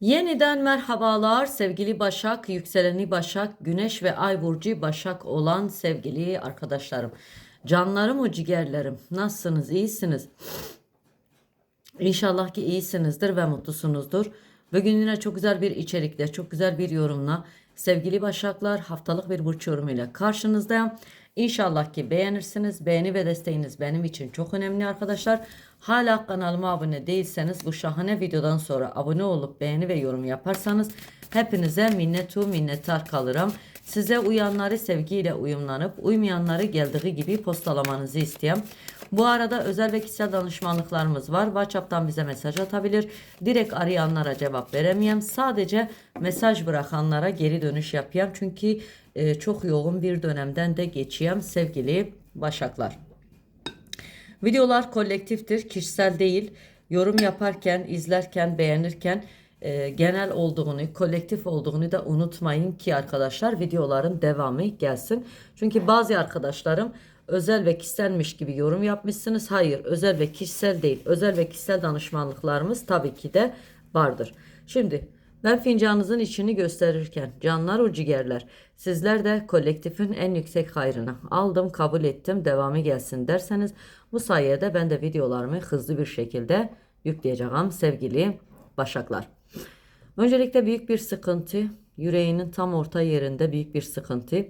Yeniden merhabalar sevgili Başak, yükseleni Başak, Güneş ve Ay burcu Başak olan sevgili arkadaşlarım. Canlarım o ciğerlerim. Nasılsınız? İyisiniz? İnşallah ki iyisinizdir ve mutlusunuzdur. Bugün yine çok güzel bir içerikle, çok güzel bir yorumla sevgili Başaklar haftalık bir burç yorumuyla karşınızdayım. İnşallah ki beğenirsiniz. Beğeni ve desteğiniz benim için çok önemli arkadaşlar. Hala kanalıma abone değilseniz bu şahane videodan sonra abone olup beğeni ve yorum yaparsanız hepinize minnetu minnettar kalırım. Size uyanları sevgiyle uyumlanıp uymayanları geldiği gibi postalamanızı isteyeyim. Bu arada özel ve kişisel danışmanlıklarımız var. WhatsApp'tan bize mesaj atabilir. Direkt arayanlara cevap veremeyem. Sadece mesaj bırakanlara geri dönüş yapayım. Çünkü e, çok yoğun bir dönemden de geçeyim sevgili Başaklar. Videolar kolektiftir, kişisel değil. Yorum yaparken, izlerken, beğenirken e, genel olduğunu, kolektif olduğunu da unutmayın ki arkadaşlar videoların devamı gelsin. Çünkü bazı arkadaşlarım özel ve kişiselmiş gibi yorum yapmışsınız. Hayır, özel ve kişisel değil. Özel ve kişisel danışmanlıklarımız tabii ki de vardır. Şimdi ben fincanınızın içini gösterirken canlar o ciğerler sizler de kolektifin en yüksek hayrını aldım kabul ettim devamı gelsin derseniz bu sayede ben de videolarımı hızlı bir şekilde yükleyeceğim sevgili başaklar. Öncelikle büyük bir sıkıntı yüreğinin tam orta yerinde büyük bir sıkıntı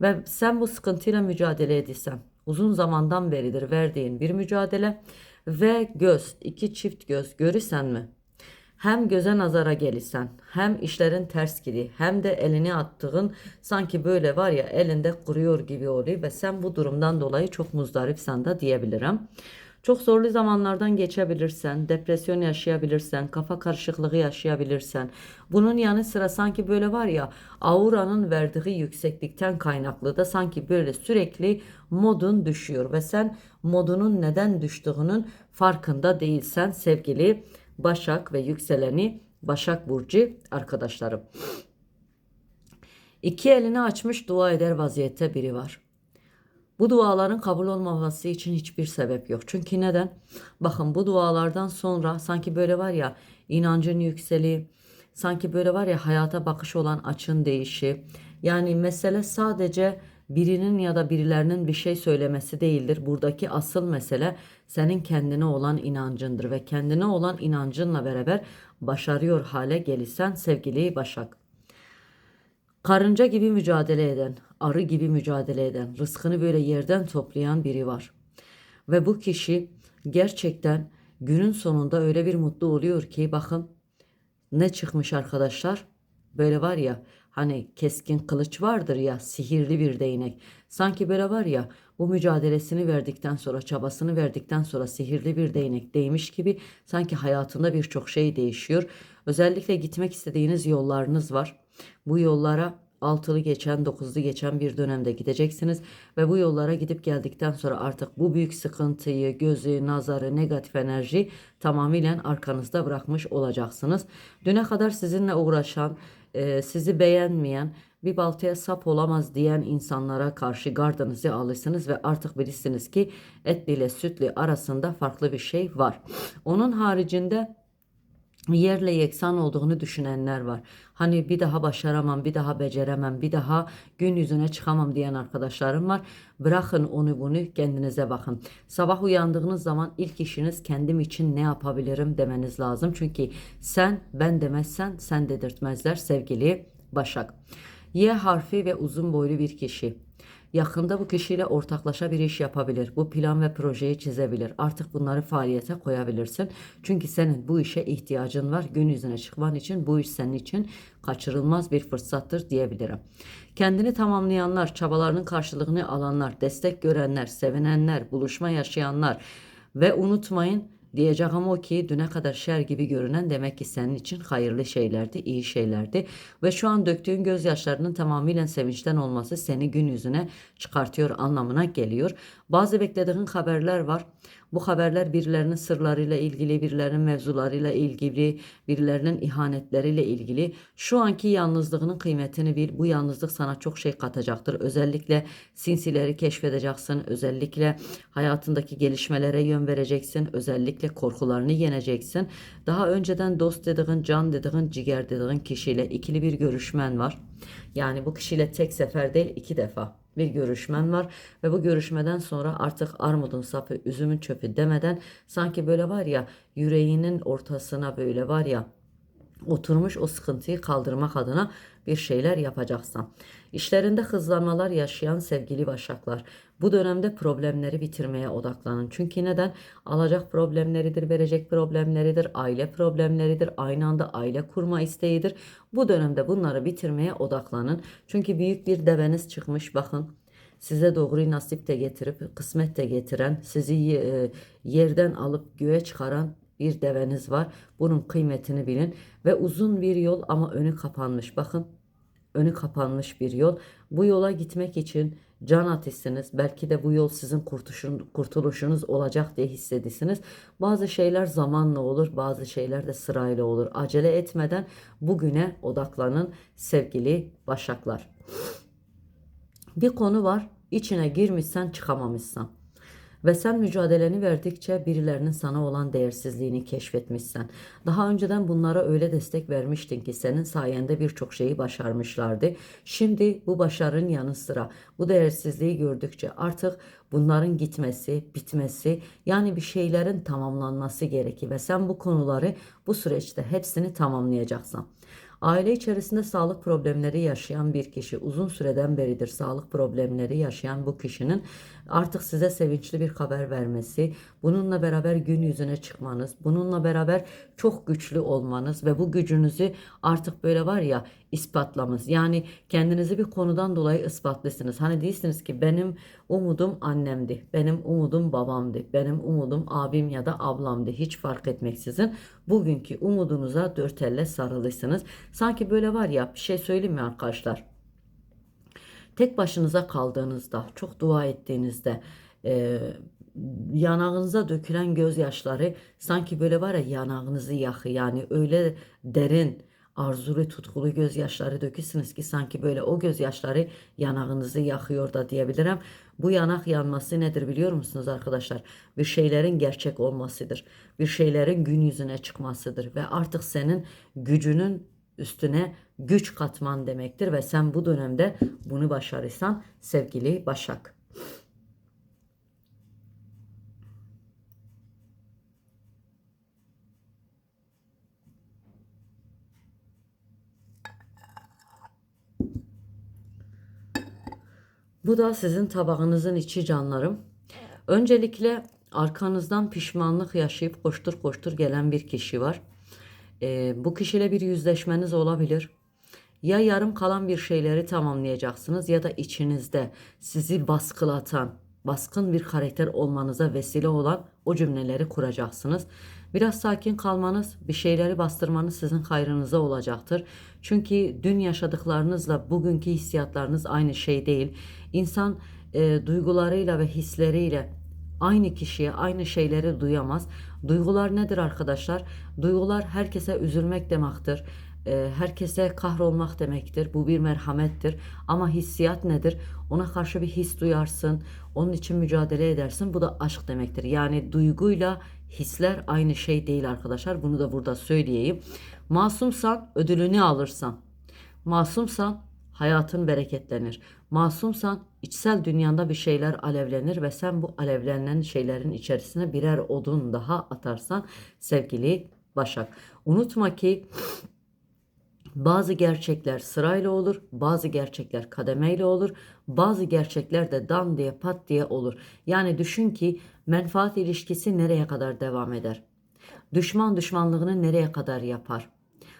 ve sen bu sıkıntıyla mücadele edilsen uzun zamandan beridir verdiğin bir mücadele ve göz iki çift göz görürsen mi? hem göze nazara gelirsen hem işlerin ters gidi hem de elini attığın sanki böyle var ya elinde kuruyor gibi oluyor ve sen bu durumdan dolayı çok muzdaripsen de diyebilirim. Çok zorlu zamanlardan geçebilirsen, depresyon yaşayabilirsen, kafa karışıklığı yaşayabilirsen, bunun yanı sıra sanki böyle var ya auranın verdiği yükseklikten kaynaklı da sanki böyle sürekli modun düşüyor ve sen modunun neden düştüğünün farkında değilsen sevgili Başak ve yükseleni Başak Burcu arkadaşlarım. İki elini açmış dua eder vaziyette biri var. Bu duaların kabul olmaması için hiçbir sebep yok. Çünkü neden? Bakın bu dualardan sonra sanki böyle var ya inancın yükseli, sanki böyle var ya hayata bakış olan açın değişi. Yani mesele sadece birinin ya da birilerinin bir şey söylemesi değildir. Buradaki asıl mesele senin kendine olan inancındır ve kendine olan inancınla beraber başarıyor hale gelirsen sevgili Başak. Karınca gibi mücadele eden, arı gibi mücadele eden, rızkını böyle yerden toplayan biri var. Ve bu kişi gerçekten günün sonunda öyle bir mutlu oluyor ki bakın ne çıkmış arkadaşlar? Böyle var ya Hani keskin kılıç vardır ya sihirli bir değnek. Sanki böyle var ya bu mücadelesini verdikten sonra çabasını verdikten sonra sihirli bir değnek değmiş gibi sanki hayatında birçok şey değişiyor. Özellikle gitmek istediğiniz yollarınız var. Bu yollara altılı geçen, dokuzlu geçen bir dönemde gideceksiniz ve bu yollara gidip geldikten sonra artık bu büyük sıkıntıyı, gözü, nazarı, negatif enerji tamamıyla arkanızda bırakmış olacaksınız. Düne kadar sizinle uğraşan, e, sizi beğenmeyen, bir baltaya sap olamaz diyen insanlara karşı gardınızı alırsınız ve artık bilirsiniz ki etli ile sütlü arasında farklı bir şey var. Onun haricinde yerle yeksan olduğunu düşünenler var. Hani bir daha başaramam, bir daha beceremem, bir daha gün yüzüne çıkamam diyen arkadaşlarım var. Bırakın onu bunu kendinize bakın. Sabah uyandığınız zaman ilk işiniz kendim için ne yapabilirim demeniz lazım. Çünkü sen ben demezsen sen dedirtmezler sevgili Başak. Y harfi ve uzun boylu bir kişi. Yakında bu kişiyle ortaklaşa bir iş yapabilir. Bu plan ve projeyi çizebilir. Artık bunları faaliyete koyabilirsin. Çünkü senin bu işe ihtiyacın var. Gün yüzüne çıkman için bu iş senin için kaçırılmaz bir fırsattır diyebilirim. Kendini tamamlayanlar, çabalarının karşılığını alanlar, destek görenler, sevinenler, buluşma yaşayanlar ve unutmayın Diyeceğim o ki düne kadar şer gibi görünen demek ki senin için hayırlı şeylerdi, iyi şeylerdi. Ve şu an döktüğün gözyaşlarının tamamıyla sevinçten olması seni gün yüzüne çıkartıyor anlamına geliyor. Bazı beklediğin haberler var. Bu haberler birilerinin sırlarıyla ilgili, birilerinin mevzularıyla ilgili, birilerinin ihanetleriyle ilgili. Şu anki yalnızlığının kıymetini bil. Bu yalnızlık sana çok şey katacaktır. Özellikle sinsileri keşfedeceksin. Özellikle hayatındaki gelişmelere yön vereceksin. Özellikle korkularını yeneceksin. Daha önceden dost dediğin, can dediğin, ciğer dediğin kişiyle ikili bir görüşmen var. Yani bu kişiyle tek sefer değil iki defa bir görüşmen var. Ve bu görüşmeden sonra artık armudun sapı üzümün çöpü demeden sanki böyle var ya yüreğinin ortasına böyle var ya oturmuş o sıkıntıyı kaldırmak adına bir şeyler yapacaksın. İşlerinde hızlanmalar yaşayan sevgili başaklar bu dönemde problemleri bitirmeye odaklanın. Çünkü neden? Alacak problemleridir, verecek problemleridir, aile problemleridir, aynı anda aile kurma isteğidir. Bu dönemde bunları bitirmeye odaklanın. Çünkü büyük bir deveniz çıkmış bakın size doğru nasip de getirip kısmet de getiren, sizi e, yerden alıp göğe çıkaran bir deveniz var. Bunun kıymetini bilin ve uzun bir yol ama önü kapanmış. Bakın önü kapanmış bir yol. Bu yola gitmek için can ateşsiniz. Belki de bu yol sizin kurtuşun, kurtuluşunuz olacak diye hissedisiniz. Bazı şeyler zamanla olur, bazı şeyler de sırayla olur. Acele etmeden bugüne odaklanın sevgili başaklar. Bir konu var, içine girmişsen çıkamamışsan. Ve sen mücadeleni verdikçe birilerinin sana olan değersizliğini keşfetmişsen. Daha önceden bunlara öyle destek vermiştin ki senin sayende birçok şeyi başarmışlardı. Şimdi bu başarının yanı sıra bu değersizliği gördükçe artık bunların gitmesi, bitmesi yani bir şeylerin tamamlanması gerekir ve sen bu konuları bu süreçte hepsini tamamlayacaksın. Aile içerisinde sağlık problemleri yaşayan bir kişi uzun süreden beridir sağlık problemleri yaşayan bu kişinin artık size sevinçli bir haber vermesi, bununla beraber gün yüzüne çıkmanız, bununla beraber çok güçlü olmanız ve bu gücünüzü artık böyle var ya ispatlamanız. Yani kendinizi bir konudan dolayı ispatlısınız. Hani değilsiniz ki benim umudum annemdi, benim umudum babamdı, benim umudum abim ya da ablamdı. Hiç fark etmeksizin bugünkü umudunuza dört elle sarılısınız. Sanki böyle var ya bir şey söyleyeyim mi arkadaşlar? Tek başınıza kaldığınızda, çok dua ettiğinizde, e, yanağınıza dökülen gözyaşları sanki böyle var ya yanağınızı yakı yani öyle derin arzulu tutkulu gözyaşları döküsünüz ki sanki böyle o gözyaşları yanağınızı yakıyor da diyebilirim. Bu yanak yanması nedir biliyor musunuz arkadaşlar? Bir şeylerin gerçek olmasıdır. Bir şeylerin gün yüzüne çıkmasıdır ve artık senin gücünün üstüne güç katman demektir ve sen bu dönemde bunu başarırsan sevgili Başak. Bu da sizin tabağınızın içi canlarım. Öncelikle arkanızdan pişmanlık yaşayıp koştur koştur gelen bir kişi var. Ee, bu kişiyle bir yüzleşmeniz olabilir. Ya yarım kalan bir şeyleri tamamlayacaksınız ya da içinizde sizi baskılatan, baskın bir karakter olmanıza vesile olan o cümleleri kuracaksınız. Biraz sakin kalmanız, bir şeyleri bastırmanız sizin hayrınıza olacaktır. Çünkü dün yaşadıklarınızla bugünkü hissiyatlarınız aynı şey değil. İnsan e, duygularıyla ve hisleriyle aynı kişiye aynı şeyleri duyamaz. Duygular nedir arkadaşlar? Duygular herkese üzülmek demektir. E, herkese kahrolmak demektir. Bu bir merhamettir. Ama hissiyat nedir? Ona karşı bir his duyarsın. Onun için mücadele edersin. Bu da aşk demektir. Yani duyguyla hisler aynı şey değil arkadaşlar. Bunu da burada söyleyeyim. Masumsan ödülünü alırsan. Masumsan hayatın bereketlenir. Masumsan içsel dünyanda bir şeyler alevlenir ve sen bu alevlenen şeylerin içerisine birer odun daha atarsan sevgili Başak. Unutma ki bazı gerçekler sırayla olur, bazı gerçekler kademeyle olur, bazı gerçekler de dan diye pat diye olur. Yani düşün ki menfaat ilişkisi nereye kadar devam eder? Düşman düşmanlığını nereye kadar yapar?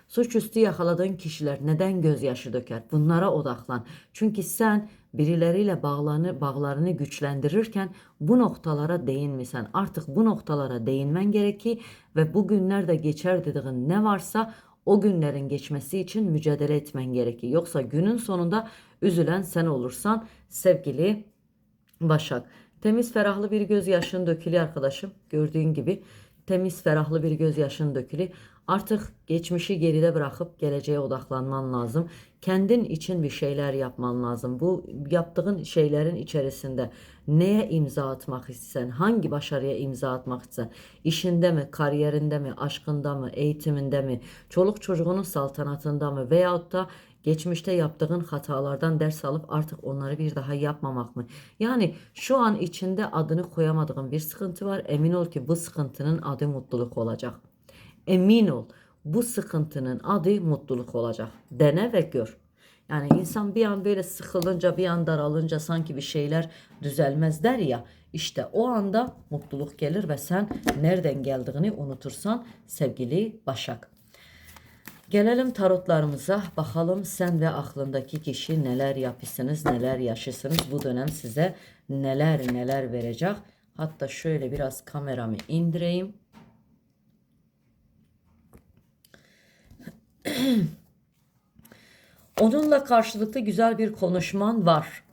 Suçüstü yakaladığın kişiler neden gözyaşı döker? Bunlara odaklan. Çünkü sen birileriyle bağlarını, bağlarını güçlendirirken bu noktalara değinmişsen artık bu noktalara değinmen gerekir ve bu günlerde geçer dediğin ne varsa o günlerin geçmesi için mücadele etmen gerekir. Yoksa günün sonunda üzülen sen olursan sevgili Başak. Temiz ferahlı bir gözyaşın dökülü arkadaşım. Gördüğün gibi temiz ferahlı bir gözyaşın dökülü. Artık geçmişi geride bırakıp geleceğe odaklanman lazım. Kendin için bir şeyler yapman lazım. Bu yaptığın şeylerin içerisinde neye imza atmak istersen, hangi başarıya imza atmak istersen, işinde mi, kariyerinde mi, aşkında mı, eğitiminde mi, çoluk çocuğunun saltanatında mı veyahut da geçmişte yaptığın hatalardan ders alıp artık onları bir daha yapmamak mı? Yani şu an içinde adını koyamadığın bir sıkıntı var. Emin ol ki bu sıkıntının adı mutluluk olacak. Emin ol bu sıkıntının adı mutluluk olacak. Dene ve gör. Yani insan bir an böyle sıkılınca bir an daralınca sanki bir şeyler düzelmez der ya. İşte o anda mutluluk gelir ve sen nereden geldiğini unutursan sevgili Başak. Gelelim tarotlarımıza. Bakalım sen ve aklındaki kişi neler yapıyorsunuz, neler yaşıyorsunuz. Bu dönem size neler neler verecek. Hatta şöyle biraz kameramı indireyim. Onunla karşılıklı güzel bir konuşman var.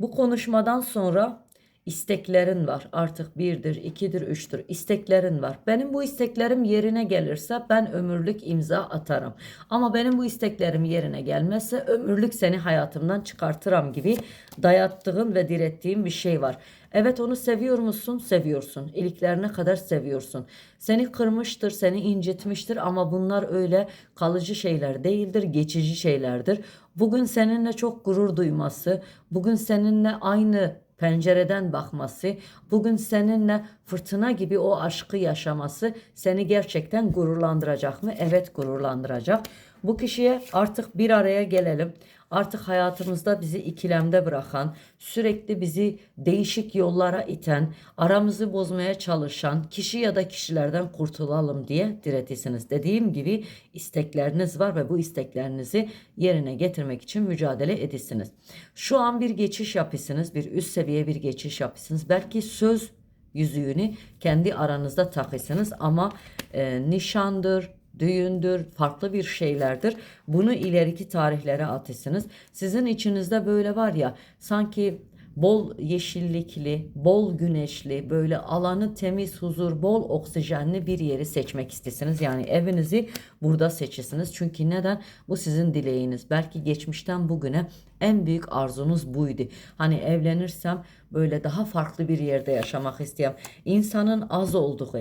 Bu konuşmadan sonra isteklerin var. Artık birdir, ikidir, üçtür. İsteklerin var. Benim bu isteklerim yerine gelirse ben ömürlük imza atarım. Ama benim bu isteklerim yerine gelmezse ömürlük seni hayatımdan çıkartırım gibi dayattığın ve direttiğin bir şey var. Evet onu seviyor musun? Seviyorsun. İliklerine kadar seviyorsun. Seni kırmıştır, seni incitmiştir ama bunlar öyle kalıcı şeyler değildir, geçici şeylerdir. Bugün seninle çok gurur duyması, bugün seninle aynı pencereden bakması, bugün seninle fırtına gibi o aşkı yaşaması seni gerçekten gururlandıracak mı? Evet gururlandıracak. Bu kişiye artık bir araya gelelim. Artık hayatımızda bizi ikilemde bırakan, sürekli bizi değişik yollara iten, aramızı bozmaya çalışan kişi ya da kişilerden kurtulalım diye diretisiniz. Dediğim gibi istekleriniz var ve bu isteklerinizi yerine getirmek için mücadele edisiniz. Şu an bir geçiş yapısınız, bir üst seviye bir geçiş yapısınız. Belki söz yüzüğünü kendi aranızda takısınız ama e, nişandır, düğündür, farklı bir şeylerdir. Bunu ileriki tarihlere atısınız. Sizin içinizde böyle var ya sanki bol yeşillikli, bol güneşli, böyle alanı temiz, huzur, bol oksijenli bir yeri seçmek istesiniz. Yani evinizi burada seçesiniz. Çünkü neden? Bu sizin dileğiniz. Belki geçmişten bugüne en büyük arzunuz buydu. Hani evlenirsem böyle daha farklı bir yerde yaşamak istiyorum. İnsanın az olduğu,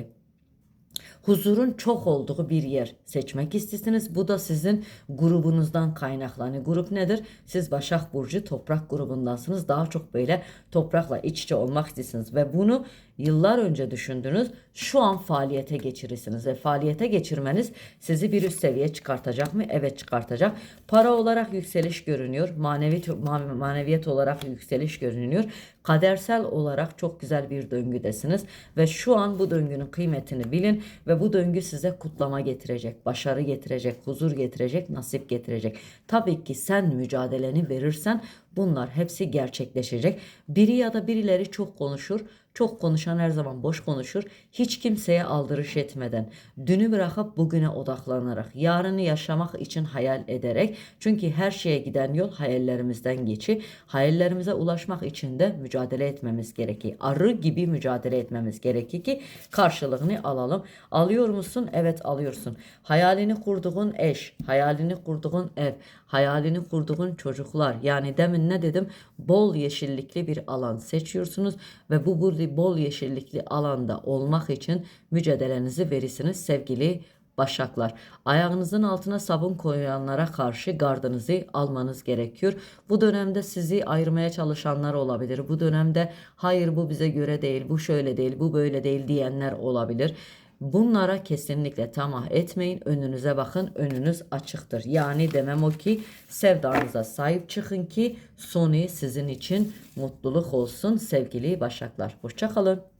huzurun çok olduğu bir yer seçmek istesiniz. Bu da sizin grubunuzdan kaynaklanıyor. Grup nedir? Siz Başak Burcu toprak grubundansınız. Daha çok böyle toprakla iç içe olmak istesiniz ve bunu yıllar önce düşündünüz. Şu an faaliyete geçirirsiniz ve faaliyete geçirmeniz sizi bir üst seviye çıkartacak mı? Evet çıkartacak. Para olarak yükseliş görünüyor. Manevi maneviyat olarak yükseliş görünüyor. Kadersel olarak çok güzel bir döngüdesiniz ve şu an bu döngünün kıymetini bilin ve bu döngü size kutlama getirecek, başarı getirecek, huzur getirecek, nasip getirecek. Tabii ki sen mücadeleni verirsen bunlar hepsi gerçekleşecek. Biri ya da birileri çok konuşur. Çok konuşan her zaman boş konuşur. Hiç kimseye aldırış etmeden, dünü bırakıp bugüne odaklanarak, yarını yaşamak için hayal ederek. Çünkü her şeye giden yol hayallerimizden geçi. Hayallerimize ulaşmak için de mücadele etmemiz gerekir. Arı gibi mücadele etmemiz gerekir ki karşılığını alalım. Alıyor musun? Evet alıyorsun. Hayalini kurduğun eş, hayalini kurduğun ev, hayalini kurduğun çocuklar. Yani demin ne dedim? Bol yeşillikli bir alan seçiyorsunuz ve bu burada bol yeşillikli alanda olmak için mücadelenizi verirsiniz sevgili Başaklar. Ayağınızın altına sabun koyanlara karşı gardınızı almanız gerekiyor. Bu dönemde sizi ayırmaya çalışanlar olabilir. Bu dönemde hayır bu bize göre değil, bu şöyle değil, bu böyle değil diyenler olabilir. Bunlara kesinlikle tamah etmeyin. Önünüze bakın. Önünüz açıktır. Yani demem o ki sevdanıza sahip çıkın ki sonu sizin için mutluluk olsun sevgili başaklar. Hoşçakalın.